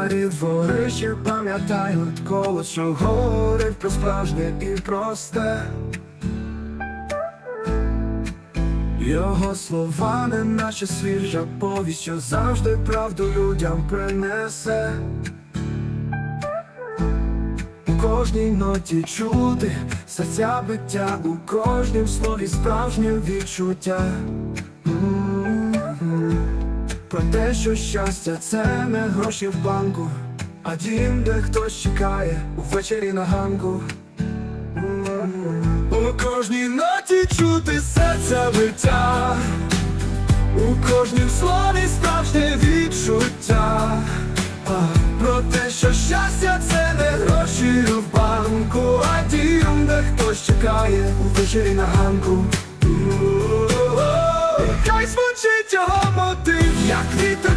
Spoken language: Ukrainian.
Старі двори ще пам'ятають коло, що говорить про справжнє і просте. Його слова не наче свіжа повість, що завжди правду людям принесе. У кожній ноті чути серця биття, у кожнім слові справжнє відчуття. Про те, що щастя це не гроші в банку, а дім, де хтось чекає увечері на ганку. У кожній ноті чути серця биття, у кожнім слові справжнє відчуття. Про те, що щастя це не гроші в банку, а дім, де хтось чекає увечері на ганку. Хай звучить його як вітер.